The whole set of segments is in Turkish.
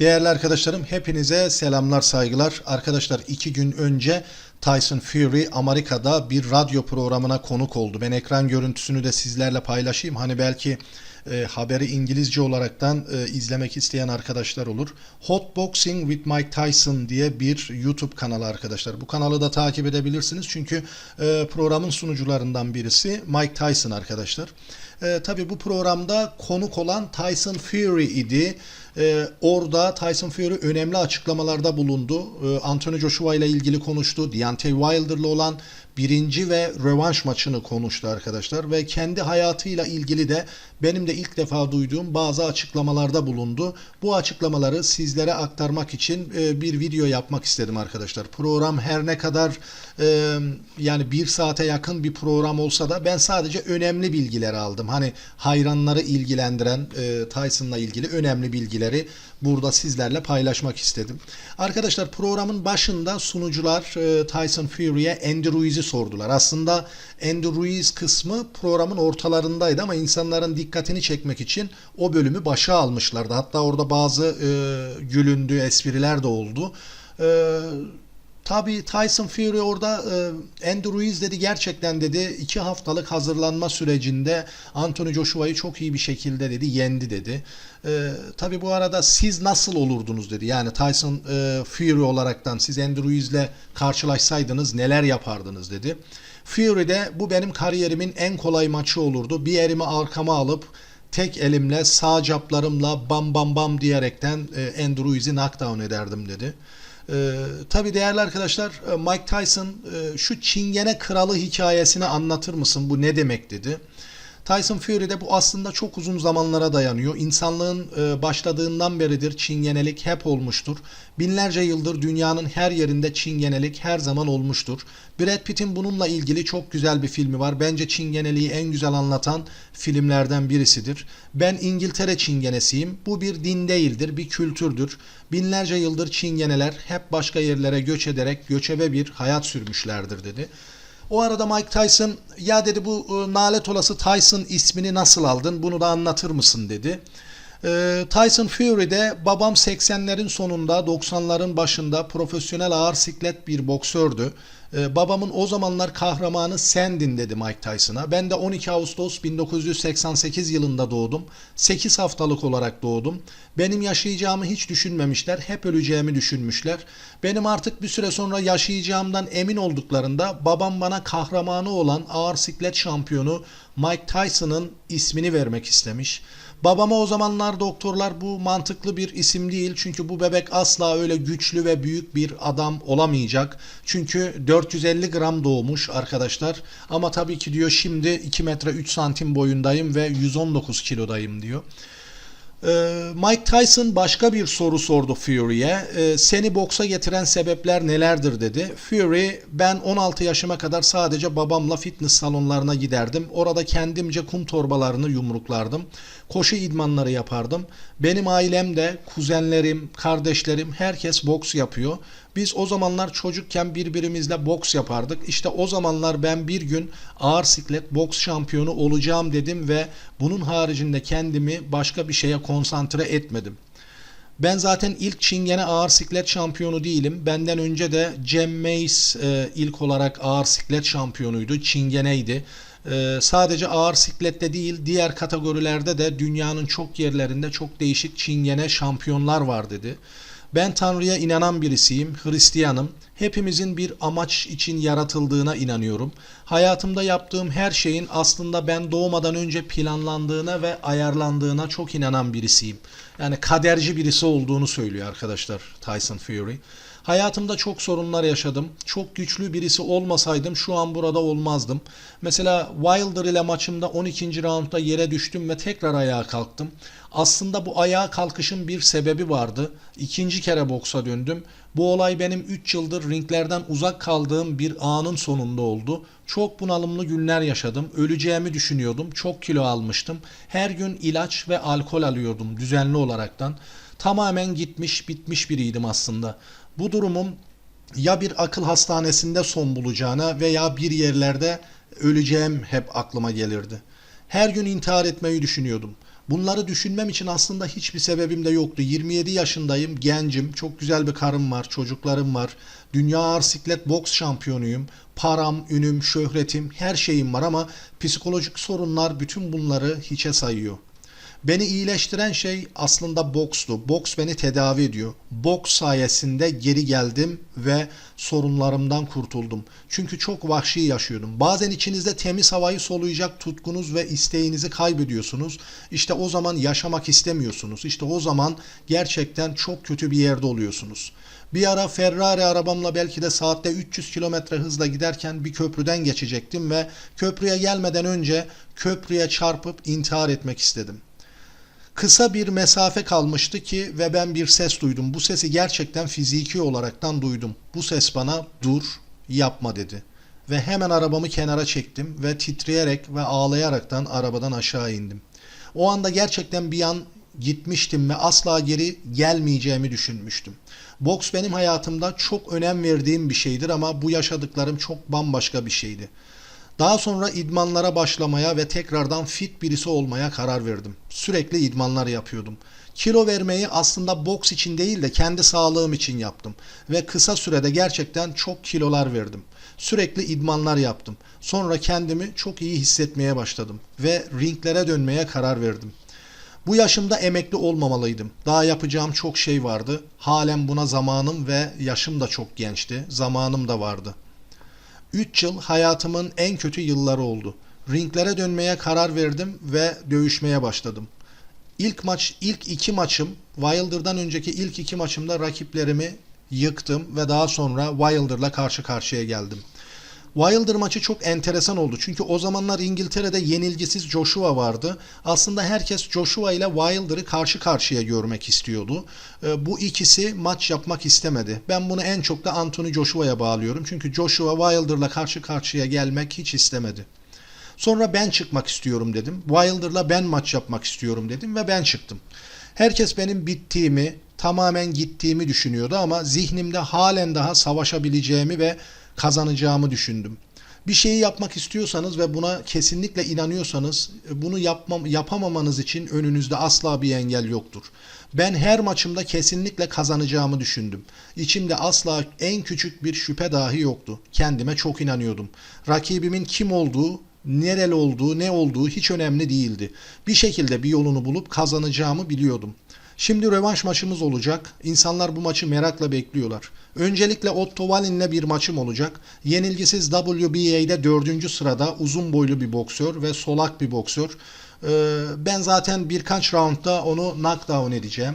Değerli arkadaşlarım hepinize selamlar saygılar. Arkadaşlar iki gün önce Tyson Fury Amerika'da bir radyo programına konuk oldu. Ben ekran görüntüsünü de sizlerle paylaşayım. Hani belki e, haberi İngilizce olaraktan e, izlemek isteyen arkadaşlar olur. Hot Boxing with Mike Tyson diye bir YouTube kanalı arkadaşlar. Bu kanalı da takip edebilirsiniz çünkü e, programın sunucularından birisi Mike Tyson arkadaşlar. E, tabii bu programda konuk olan Tyson Fury idi. E, orada Tyson Fury önemli açıklamalarda bulundu. E, Anthony Joshua ile ilgili konuştu. Deontay Wilder'la olan birinci ve rövanş maçını konuştu arkadaşlar. Ve kendi hayatıyla ilgili de benim de ilk defa duyduğum bazı açıklamalarda bulundu. Bu açıklamaları sizlere aktarmak için e, bir video yapmak istedim arkadaşlar. Program her ne kadar e, yani bir saate yakın bir program olsa da ben sadece önemli bilgileri aldım. Hani hayranları ilgilendiren e, Tyson'la ilgili önemli bilgileri burada sizlerle paylaşmak istedim. Arkadaşlar programın başında sunucular e, Tyson Fury'e Andy Ruiz'i sordular. Aslında Andy Ruiz kısmı programın ortalarındaydı ama insanların dikkatini çekmek için o bölümü başa almışlardı. Hatta orada bazı e, gülündü, espriler de oldu. E, Tabii Tyson Fury orada e, Andy Ruiz dedi gerçekten dedi iki haftalık hazırlanma sürecinde Anthony Joshua'yı çok iyi bir şekilde dedi yendi dedi. E, tabii bu arada siz nasıl olurdunuz dedi. Yani Tyson e, Fury olaraktan siz Andy Ruiz'le karşılaşsaydınız neler yapardınız dedi. Fury de bu benim kariyerimin en kolay maçı olurdu. Bir elimi arkama alıp tek elimle sağ caplarımla bam bam bam diyerekten e, Andy Ruiz'i knockdown ederdim dedi. Ee, tabii değerli arkadaşlar e, Mike Tyson e, şu çingene kralı hikayesini anlatır mısın bu ne demek dedi. Tyson Fury'de bu aslında çok uzun zamanlara dayanıyor. İnsanlığın e, başladığından beridir çingenelik hep olmuştur. Binlerce yıldır dünyanın her yerinde çingenelik her zaman olmuştur. Brad Pitt'in bununla ilgili çok güzel bir filmi var. Bence çingeneliği en güzel anlatan filmlerden birisidir. Ben İngiltere çingenesiyim. Bu bir din değildir, bir kültürdür. Binlerce yıldır çingeneler hep başka yerlere göç ederek göçebe bir hayat sürmüşlerdir dedi. O arada Mike Tyson ya dedi bu e, nalet olası Tyson ismini nasıl aldın bunu da anlatır mısın dedi. E, Tyson Fury de babam 80'lerin sonunda 90'ların başında profesyonel ağır siklet bir boksördü. E, babamın o zamanlar kahramanı sendin dedi Mike Tyson'a. Ben de 12 Ağustos 1988 yılında doğdum. 8 haftalık olarak doğdum. Benim yaşayacağımı hiç düşünmemişler. Hep öleceğimi düşünmüşler. Benim artık bir süre sonra yaşayacağımdan emin olduklarında babam bana kahramanı olan ağır siklet şampiyonu Mike Tyson'ın ismini vermek istemiş. Babama o zamanlar doktorlar bu mantıklı bir isim değil. Çünkü bu bebek asla öyle güçlü ve büyük bir adam olamayacak. Çünkü 450 gram doğmuş arkadaşlar. Ama tabii ki diyor şimdi 2 metre 3 santim boyundayım ve 119 kilodayım diyor. Ee, Mike Tyson başka bir soru sordu Fury'e. Ee, seni boksa getiren sebepler nelerdir dedi. Fury ben 16 yaşıma kadar sadece babamla fitness salonlarına giderdim. Orada kendimce kum torbalarını yumruklardım. Koşu idmanları yapardım. Benim ailem de kuzenlerim, kardeşlerim herkes boks yapıyor. Biz o zamanlar çocukken birbirimizle boks yapardık. İşte o zamanlar ben bir gün ağır siklet boks şampiyonu olacağım dedim ve bunun haricinde kendimi başka bir şeye konsantre etmedim. Ben zaten ilk Çingene ağır siklet şampiyonu değilim. Benden önce de Cem Mays e, ilk olarak ağır siklet şampiyonuydu. Çingene'ydi. E, sadece ağır siklette değil diğer kategorilerde de dünyanın çok yerlerinde çok değişik Çingene şampiyonlar var dedi. Ben Tanrı'ya inanan birisiyim, Hristiyanım. Hepimizin bir amaç için yaratıldığına inanıyorum. Hayatımda yaptığım her şeyin aslında ben doğmadan önce planlandığına ve ayarlandığına çok inanan birisiyim. Yani kaderci birisi olduğunu söylüyor arkadaşlar Tyson Fury. Hayatımda çok sorunlar yaşadım. Çok güçlü birisi olmasaydım şu an burada olmazdım. Mesela Wilder ile maçımda 12. roundda yere düştüm ve tekrar ayağa kalktım. Aslında bu ayağa kalkışın bir sebebi vardı. İkinci kere boksa döndüm. Bu olay benim 3 yıldır ringlerden uzak kaldığım bir anın sonunda oldu. Çok bunalımlı günler yaşadım. Öleceğimi düşünüyordum. Çok kilo almıştım. Her gün ilaç ve alkol alıyordum düzenli olaraktan. Tamamen gitmiş bitmiş biriydim aslında. Bu durumum ya bir akıl hastanesinde son bulacağına veya bir yerlerde öleceğim hep aklıma gelirdi. Her gün intihar etmeyi düşünüyordum. Bunları düşünmem için aslında hiçbir sebebim de yoktu. 27 yaşındayım, gencim, çok güzel bir karım var, çocuklarım var. Dünya ağır siklet boks şampiyonuyum. Param, ünüm, şöhretim, her şeyim var ama psikolojik sorunlar bütün bunları hiçe sayıyor. Beni iyileştiren şey aslında bokstu. Boks beni tedavi ediyor. Boks sayesinde geri geldim ve sorunlarımdan kurtuldum. Çünkü çok vahşi yaşıyordum. Bazen içinizde temiz havayı soluyacak tutkunuz ve isteğinizi kaybediyorsunuz. İşte o zaman yaşamak istemiyorsunuz. İşte o zaman gerçekten çok kötü bir yerde oluyorsunuz. Bir ara Ferrari arabamla belki de saatte 300 kilometre hızla giderken bir köprüden geçecektim ve köprüye gelmeden önce köprüye çarpıp intihar etmek istedim. Kısa bir mesafe kalmıştı ki ve ben bir ses duydum. Bu sesi gerçekten fiziki olaraktan duydum. Bu ses bana dur, yapma dedi. Ve hemen arabamı kenara çektim ve titreyerek ve ağlayaraktan arabadan aşağı indim. O anda gerçekten bir an gitmiştim ve asla geri gelmeyeceğimi düşünmüştüm. Boks benim hayatımda çok önem verdiğim bir şeydir ama bu yaşadıklarım çok bambaşka bir şeydi. Daha sonra idmanlara başlamaya ve tekrardan fit birisi olmaya karar verdim. Sürekli idmanlar yapıyordum. Kilo vermeyi aslında boks için değil de kendi sağlığım için yaptım ve kısa sürede gerçekten çok kilolar verdim. Sürekli idmanlar yaptım. Sonra kendimi çok iyi hissetmeye başladım ve ringlere dönmeye karar verdim. Bu yaşımda emekli olmamalıydım. Daha yapacağım çok şey vardı. Halen buna zamanım ve yaşım da çok gençti. Zamanım da vardı. 3 yıl hayatımın en kötü yılları oldu. Ringlere dönmeye karar verdim ve dövüşmeye başladım. İlk maç, ilk iki maçım, Wilder'dan önceki ilk iki maçımda rakiplerimi yıktım ve daha sonra Wilder'la karşı karşıya geldim. Wilder maçı çok enteresan oldu. Çünkü o zamanlar İngiltere'de yenilgisiz Joshua vardı. Aslında herkes Joshua ile Wilder'ı karşı karşıya görmek istiyordu. Ee, Bu ikisi maç yapmak istemedi. Ben bunu en çok da Anthony Joshua'ya bağlıyorum. Çünkü Joshua Wilder'la karşı karşıya gelmek hiç istemedi. Sonra ben çıkmak istiyorum dedim. Wilder'la ben maç yapmak istiyorum dedim ve ben çıktım. Herkes benim bittiğimi, tamamen gittiğimi düşünüyordu ama zihnimde halen daha savaşabileceğimi ve kazanacağımı düşündüm. Bir şeyi yapmak istiyorsanız ve buna kesinlikle inanıyorsanız bunu yapmam, yapamamanız için önünüzde asla bir engel yoktur. Ben her maçımda kesinlikle kazanacağımı düşündüm. İçimde asla en küçük bir şüphe dahi yoktu. Kendime çok inanıyordum. Rakibimin kim olduğu, nereli olduğu, ne olduğu hiç önemli değildi. Bir şekilde bir yolunu bulup kazanacağımı biliyordum. Şimdi rövanş maçımız olacak. İnsanlar bu maçı merakla bekliyorlar. Öncelikle Otto Wallin'le bir maçım olacak. Yenilgisiz WBA'de dördüncü sırada uzun boylu bir boksör ve solak bir boksör. Ee, Ben zaten birkaç roundda onu knockdown edeceğim.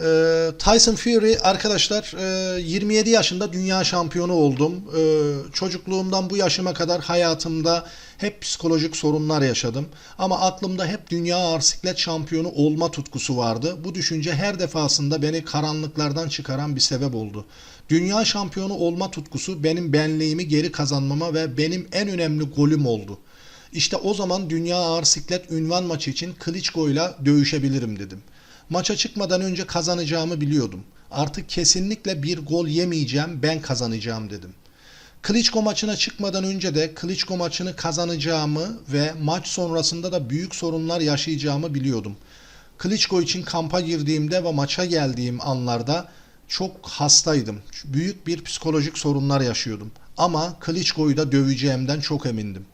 Ee, Tyson Fury arkadaşlar e, 27 yaşında dünya şampiyonu oldum. Ee, Çocukluğumdan bu yaşıma kadar hayatımda hep psikolojik sorunlar yaşadım. Ama aklımda hep dünya ağır siklet şampiyonu olma tutkusu vardı. Bu düşünce her defasında beni karanlıklardan çıkaran bir sebep oldu. Dünya şampiyonu olma tutkusu benim benliğimi geri kazanmama ve benim en önemli golüm oldu. İşte o zaman dünya ağır siklet ünvan maçı için Klitschko ile dövüşebilirim dedim. Maça çıkmadan önce kazanacağımı biliyordum. Artık kesinlikle bir gol yemeyeceğim, ben kazanacağım dedim. Klitschko maçına çıkmadan önce de Klitschko maçını kazanacağımı ve maç sonrasında da büyük sorunlar yaşayacağımı biliyordum. Klitschko için kampa girdiğimde ve maça geldiğim anlarda çok hastaydım. Büyük bir psikolojik sorunlar yaşıyordum. Ama Klitschko'yu da döveceğimden çok emindim.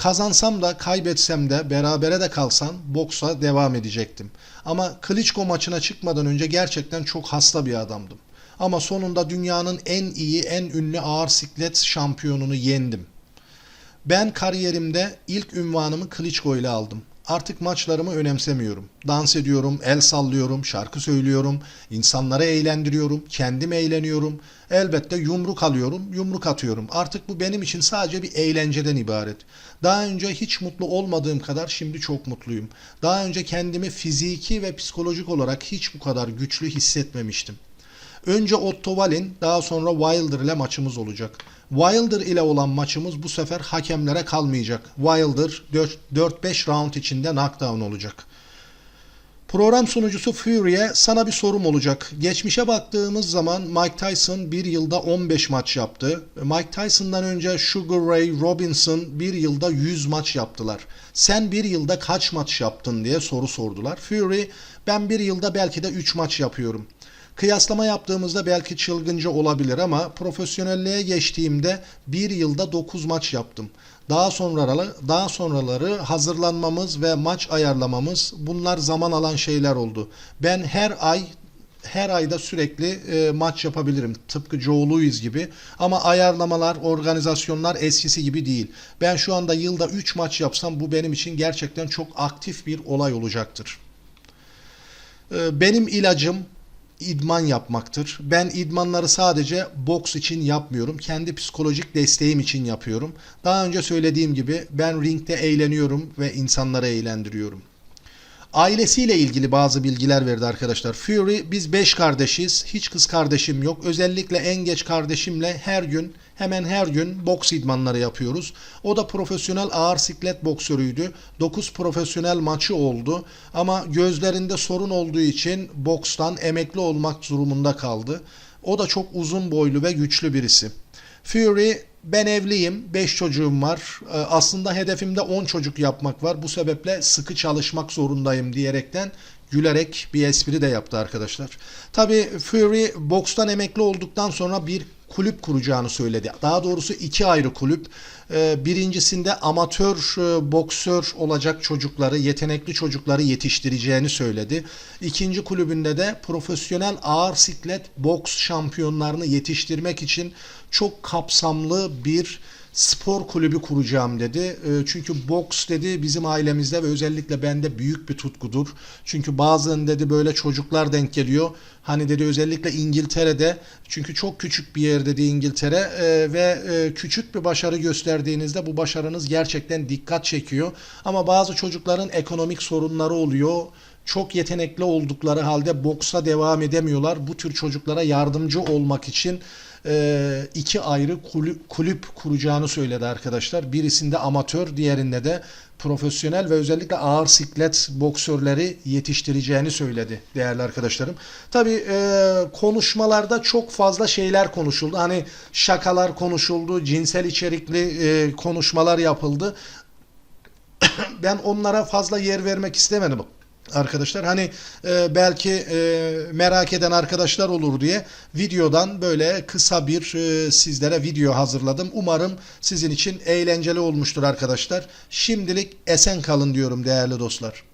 Kazansam da kaybetsem de berabere de kalsam boksa devam edecektim. Ama Klitschko maçına çıkmadan önce gerçekten çok hasta bir adamdım. Ama sonunda dünyanın en iyi, en ünlü ağır siklet şampiyonunu yendim. Ben kariyerimde ilk ünvanımı Klitschko ile aldım. Artık maçlarımı önemsemiyorum. Dans ediyorum, el sallıyorum, şarkı söylüyorum, insanları eğlendiriyorum, kendim eğleniyorum. Elbette yumruk alıyorum, yumruk atıyorum. Artık bu benim için sadece bir eğlenceden ibaret. Daha önce hiç mutlu olmadığım kadar şimdi çok mutluyum. Daha önce kendimi fiziki ve psikolojik olarak hiç bu kadar güçlü hissetmemiştim. Önce Otto Wallin, daha sonra Wilder ile maçımız olacak. Wilder ile olan maçımız bu sefer hakemlere kalmayacak. Wilder 4-5 round içinde knockdown olacak. Program sunucusu Fury'e sana bir sorum olacak. Geçmişe baktığımız zaman Mike Tyson bir yılda 15 maç yaptı. Mike Tyson'dan önce Sugar Ray Robinson bir yılda 100 maç yaptılar. Sen bir yılda kaç maç yaptın diye soru sordular. Fury ben bir yılda belki de 3 maç yapıyorum. Kıyaslama yaptığımızda belki çılgınca olabilir ama profesyonelliğe geçtiğimde bir yılda 9 maç yaptım. Daha sonraları, daha sonraları hazırlanmamız ve maç ayarlamamız bunlar zaman alan şeyler oldu. Ben her ay her ayda sürekli e, maç yapabilirim. Tıpkı Joe Louis gibi. Ama ayarlamalar, organizasyonlar eskisi gibi değil. Ben şu anda yılda 3 maç yapsam bu benim için gerçekten çok aktif bir olay olacaktır. E, benim ilacım idman yapmaktır. Ben idmanları sadece boks için yapmıyorum. Kendi psikolojik desteğim için yapıyorum. Daha önce söylediğim gibi ben ringde eğleniyorum ve insanları eğlendiriyorum. Ailesiyle ilgili bazı bilgiler verdi arkadaşlar. Fury biz 5 kardeşiz. Hiç kız kardeşim yok. Özellikle en geç kardeşimle her gün hemen her gün boks idmanları yapıyoruz. O da profesyonel ağır siklet boksörüydü. 9 profesyonel maçı oldu. Ama gözlerinde sorun olduğu için bokstan emekli olmak durumunda kaldı. O da çok uzun boylu ve güçlü birisi. Fury ben evliyim, 5 çocuğum var. Ee, Aslında hedefimde 10 çocuk yapmak var. Bu sebeple sıkı çalışmak zorundayım diyerekten gülerek bir espri de yaptı arkadaşlar. Tabii Fury bokstan emekli olduktan sonra bir kulüp kuracağını söyledi. Daha doğrusu iki ayrı kulüp. Ee, Birincisinde amatör e, boksör olacak çocukları, yetenekli çocukları yetiştireceğini söyledi. İkinci kulübünde de profesyonel ağır siklet boks şampiyonlarını yetiştirmek için çok kapsamlı bir spor kulübü kuracağım dedi. E, Çünkü boks dedi bizim ailemizde ve özellikle bende büyük bir tutkudur. Çünkü bazen dedi böyle çocuklar denk geliyor. Hani dedi özellikle İngiltere'de çünkü çok küçük bir yer dedi İngiltere e, ve e, küçük bir başarı gösterdiğinizde bu başarınız gerçekten dikkat çekiyor. Ama bazı çocukların ekonomik sorunları oluyor çok yetenekli oldukları halde boksa devam edemiyorlar. Bu tür çocuklara yardımcı olmak için e, iki ayrı kulüp, kulüp kuracağını söyledi arkadaşlar. Birisinde amatör, diğerinde de profesyonel ve özellikle ağır siklet boksörleri yetiştireceğini söyledi değerli arkadaşlarım. Tabii e, konuşmalarda çok fazla şeyler konuşuldu. Hani şakalar konuşuldu, cinsel içerikli e, konuşmalar yapıldı. ben onlara fazla yer vermek istemedim arkadaşlar. Hani e, belki e, merak eden arkadaşlar olur diye videodan böyle kısa bir e, sizlere video hazırladım. Umarım sizin için eğlenceli olmuştur arkadaşlar. Şimdilik esen kalın diyorum değerli dostlar.